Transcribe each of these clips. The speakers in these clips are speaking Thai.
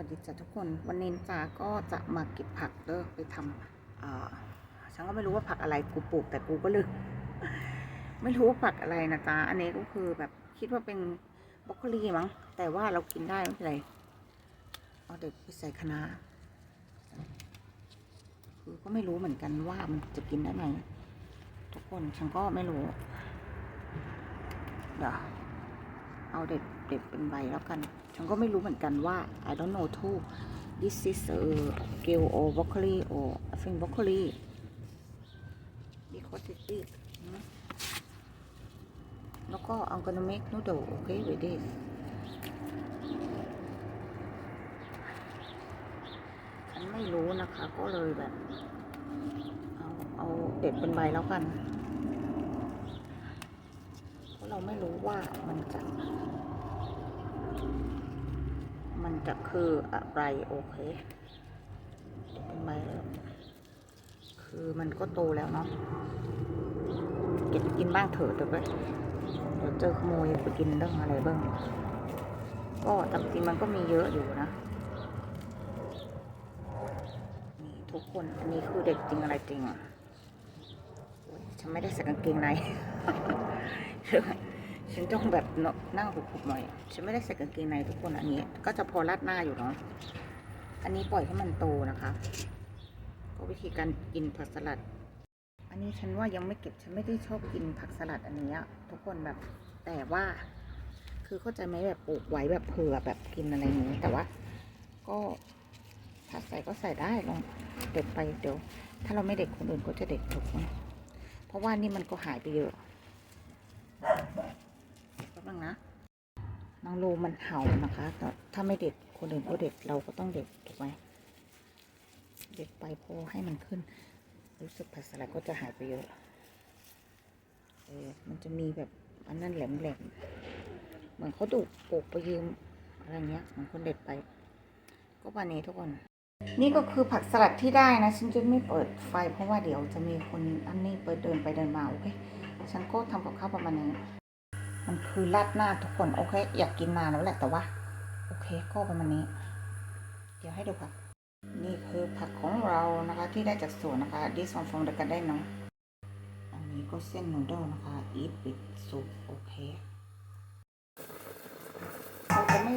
วัสดีจ้ะทุกคนวันนี้จ๋าก็จะมาเก็บผักเด้อไปทำฉันก็ไม่รู้ว่าผักอะไรกูปลูกแต่กูก็ลืมไม่รู้ว่าผักอะไรนะจ๊ะอันนี้ก็คือแบบคิดว่าเป็นบรอกโคลีมั้งแต่ว่าเรากินได้ไม่เป็นไรเอาเด็กไปใส่คะน้าคือก็ไม่รู้เหมือนกันว่ามันจะกินได้ไหมทุกคนฉันก็ไม่รู้เดี๋ยว เอาเด็ดเด็ดเป็นใบแล้วกัน ฉันก็ไม่รู้เหมือนกันว่า I don't know too this is a g i l or broccoli or I think broccoli because it's big อืมแล้วก็ I'm gonna make noodle okay with this ฉันไม่รู้นะคะก็เลยแบบ เอา เอาเด็ดเป็นใบแล้วกัน เราไม่รู้ว่ามันจะ มันจะคืออะไรโอเคเดี๋ยวเป็นไมคือมันก็โตแล้วเนาะเก็บกินบ้างเถอะเดี๋ยวไปเดี๋ยวเจอขโมยไปกินเรื่องอะไรบ้างก็จริงมันก็มีเยอะอยู่นะนี่ทุกคนอันนี้คือเด็กจริงอะไรจริงอะ ฉันไม่ได้ใส่กางเกงในฉันต้องแบบนั่งหุบๆหน่อย ฉันไม่ได้ใส่กางเกงในทุกคนอันนี้ ก็จะพอรัดหน้าอยู่เนาะ อันนี้ปล่อยให้มันโตนะคะ ก็วิธีการกินผักสลัด อันนี้ฉันว่ายังไม่เก็บ ฉันไม่ได้ชอบกินผักสลัดอันนี้ทุกคนแบบ แต่ว่า คือเข้าใจไหมแบบปลูกไว้แบบเผื่อแบบกินอะไรอย่างนี้ แต่ว่า ก็ถ้าใส่ก็ใส่ได้ลองเด็ดไปเดี๋ยว ถ้าเราไม่เด็ดคนอื่นก็จะเด็ดทุกคน เพราะว่านี่มันก็หายไปเยอะแป๊บนึงนะนางโลมันเห่านะคะแต่ถ้าไม่เด็ดคนอื่นก็เด็ดเราก็ต้องเด็ดถูกไหมเด็ดไปพอให้มันขึ้น รู้สึกผักสลัดก็จะหายไปเยอะ เออมันจะมีแบบอันนั้นแหลมแหลมๆเหมือนเขาดูปลูกไปยืมอะไรเงี้ยเหมือนคนเด็ดไป ก็วันนี้ทุกคน นี่ก็คือผักสลัดที่ได้นะ ฉันจะไม่เปิดไฟเพราะว่าเดี๋ยวจะมีคนอันนี้เปิดเดินไปเดินมาโอเค ฉันก็ทำกับข้าวประมาณนี้ มันคือราดหน้าทุกคนโอเค อยากกินนานแล้วแหละแต่ว่า โอเคก็ประมาณนี้ เดี๋ยวให้ดูผักนี่คือผักของเรานะคะ ที่ได้จากสวนนะคะ this one from the garden เนาะอันนี้ก็เส้นนูโดลนะคะ eat with soup โอเคเราจะไม่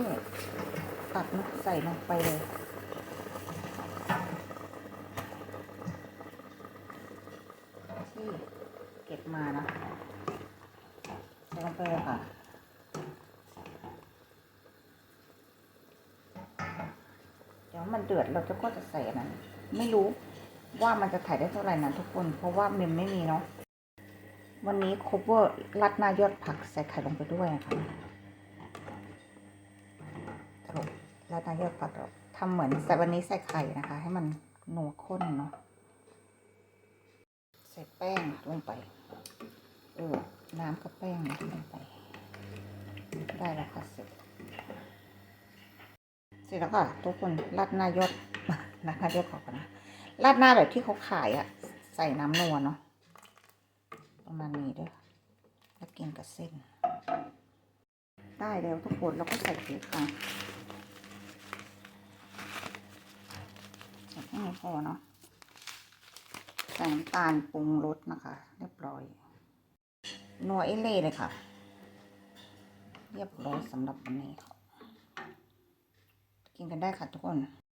ตัดใส่ลงไปเลย ที่เก็บ มานะใส่ลงไปเลยค่ะเดี๋ยวมันเดือดเราจะก็จะใส่อันนั้นไม่รู้ว่ามันจะถ่ายได้เท่าไหร่นะทุกคน เพราะว่ามันไม่มีเนาะวันนี้คเวอร์รัดหน้ายอดผักใส่ไข่ลงไปด้วยนะคะสรุปรัดหน้ายอดผักเราทำเหมือนแต่วันนี้ใส่ไข่นะคะ ให้มันนัวข้นเนาะใส่แป้งลงไป เออน้ำกับแป้งลงไป ได้แล้วค่ะเสร็จ เสร็จแล้วค่ะทุกคนราดหน้ายอดราดหน้ายอดขอก่อนนะราดหน้าแบบที่เขาขายอะใส่น้ำนัวเนาะประมาณนี้ด้อแล้วกินกับเส้น ได้แล้วทุกคนเราก็ใส่สีค่ะใส่แค่นี้พอเนาะ ใส่น้ำตาลปรุงรสนะคะ เรียบร้อยนัวเอเล่เลยค่ะ เรียบร้อยสำหรับวันนี้กินกันได้ค่ะทุกคน